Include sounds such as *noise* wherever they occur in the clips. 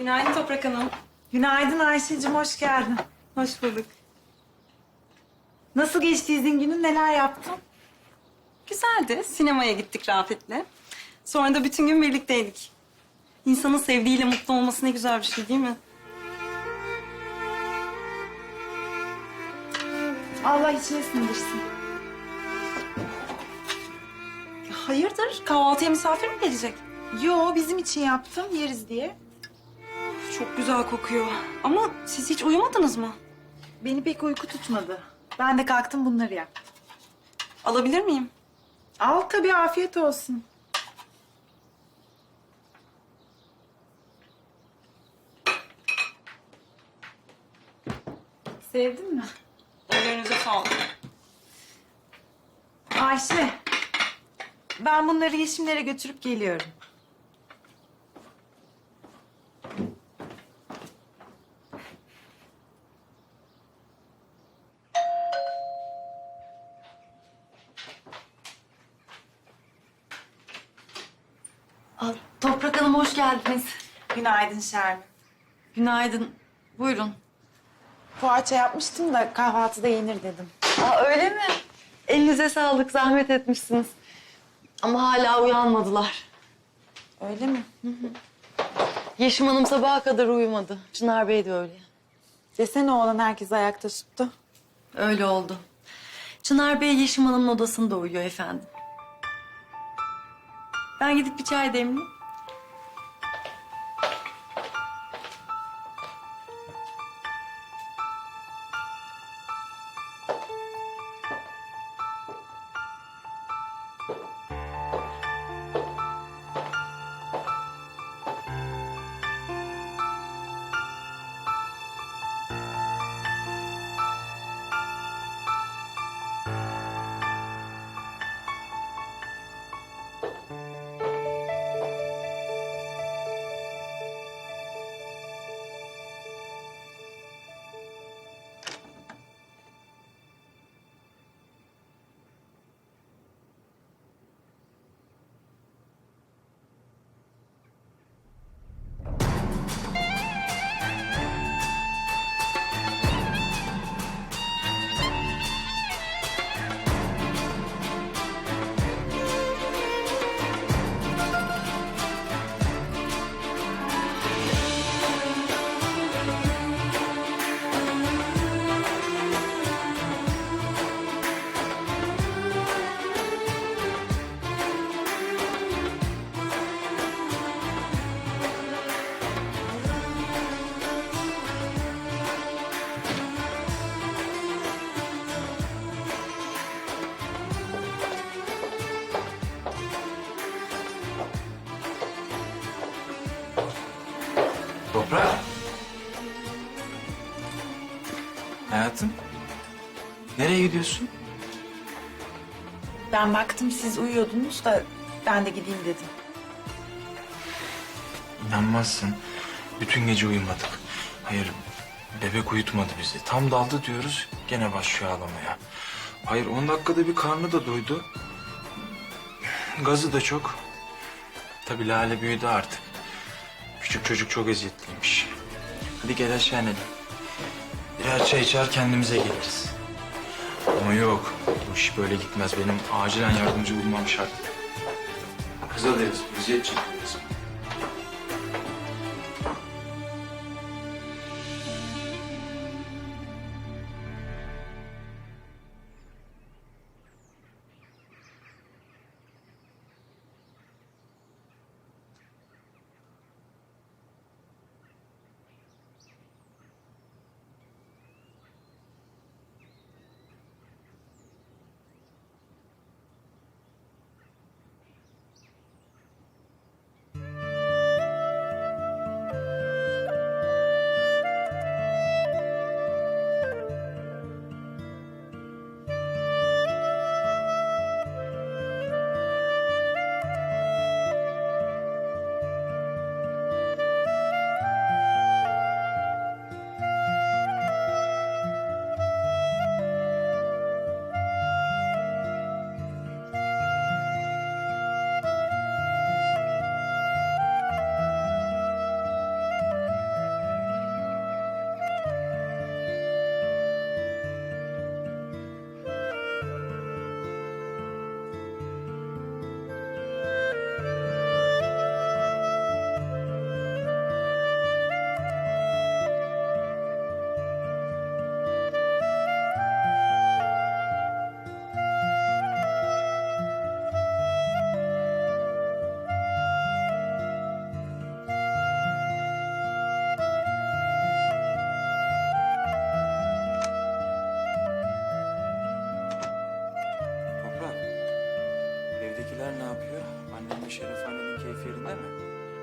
Günaydın Toprak Hanım. Günaydın Ayşe'cim, hoş geldin. Hoş bulduk. Nasıl geçti izin günün, neler yaptın? Güzeldi. Sinemaya gittik Rafet'le. Sonra da bütün gün birlikteydik. İnsanın sevdiğiyle mutlu olması ne güzel bir şey değil mi? Allah içine sindirsin. Hayırdır? Kahvaltıya misafir mi gelecek? Yo, bizim için yaptım, yeriz diye. Çok güzel kokuyor. Ama siz hiç uyumadınız mı? Beni pek uyku tutmadı. Ben de kalktım bunları yaptım. Alabilir miyim? Al tabii, afiyet olsun. Sevdin mi? Ellerinize sağlık. Ayşe, ben bunları yeşimlere götürüp geliyorum. Aa, Toprak Hanım hoş geldiniz. Günaydın Şermin. Günaydın. Buyurun. Poğaça yapmıştım da kahvaltıda yenir dedim. Aa, öyle mi? Elinize sağlık, zahmet etmişsiniz. Ama hala uyanmadılar. Öyle mi? Yeşim Hanım sabaha kadar uyumadı. Çınar Bey de öyle. Desene oğlan herkes ayakta tuttu. Öyle oldu. Çınar Bey Yeşim Hanım'ın odasında uyuyor efendim. Ben gidip bir çay demleyeyim. Nereye gidiyorsun? Ben baktım siz uyuyordunuz da ben de gideyim dedim. İnanmazsın. Bütün gece uyumadık. Hayır, bebek uyutmadı bizi. Tam daldı diyoruz, gene başlıyor ağlamaya. Hayır, on dakikada bir karnı da doydu. Gazı da çok. Tabii Lale büyüdü artık. Küçük çocuk çok eziyetliymiş. Hadi gel aşağı inelim. Birer çay içer kendimize geliriz. Ama yok, bu iş böyle gitmez. Benim acilen yardımcı bulmam şart. Kıza deriz, eziyet çekiyoruz.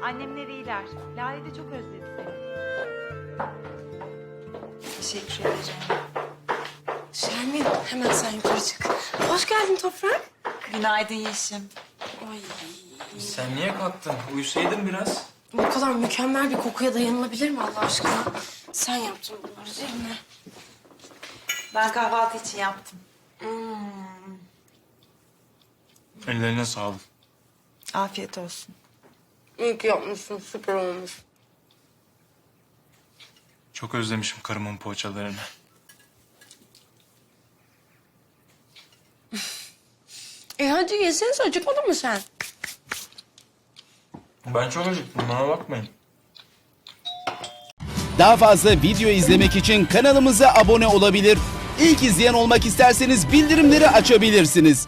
Annemler iyiler. Lale de çok özledi seni. Teşekkür ederim. Şermin hemen sen yukarı çık. Hoş geldin Toprak. Günaydın Yeşim. Ay Sen niye kalktın? Uyusaydın biraz. bu kadar mükemmel bir kokuya dayanılabilir mi Allah aşkına? Sen yaptın bunları değil mi? Ben kahvaltı için yaptım. Ellerine sağlık. Afiyet olsun. İyi ki yapmışsın süper olmuş. Çok özlemişim karımın poğaçalarını. *laughs* E hadi yeseniz acıkmadın mı sen? Ben çok acıktım bana bakmayın. Daha fazla video izlemek için kanalımıza abone olabilir. İlk izleyen olmak isterseniz bildirimleri açabilirsiniz.